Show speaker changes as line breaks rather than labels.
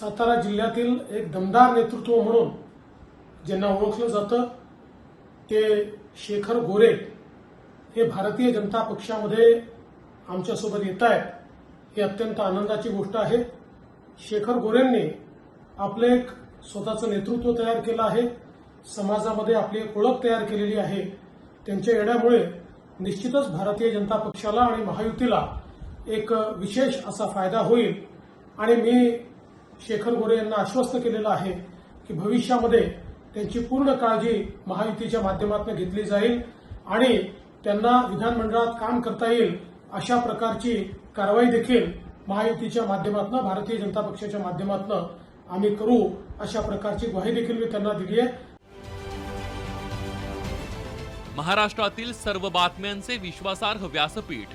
सातारा जिल्ह्यातील एक दमदार नेतृत्व म्हणून ज्यांना ओळखलं जातं ते शेखर गोरे हे भारतीय जनता पक्षामध्ये आमच्यासोबत येत आहेत. ही अत्यंत आनंदाची गोष्ट आहे. शेखर गोरेंनी आपलं एक स्वतःचं नेतृत्व तयार केलं आहे. समाजामध्ये आपली एक ओळख तयार केलेली आहे. त्यांच्या येण्यामुळे निश्चितच भारतीय जनता पक्षाला आणि महायुतीला एक विशेष असा फायदा होईल. आणि मी शेखर गोरे यांना आश्वस्त केलेलं आहे की भविष्यामध्ये त्यांची पूर्ण काळजी महायुतीच्या माध्यमातून घेतली जाईल आणि त्यांना विधानमंडळात काम करता येईल अशा प्रकारची कारवाई देखील महायुतीच्या माध्यमातून भारतीय जनता पक्षाच्या माध्यमातून आम्ही करू अशा प्रकारची ग्वाही देखील मी त्यांना दिली आहे.
महाराष्ट्रातील सर्व बातम्यांचे विश्वासार्ह व्यासपीठ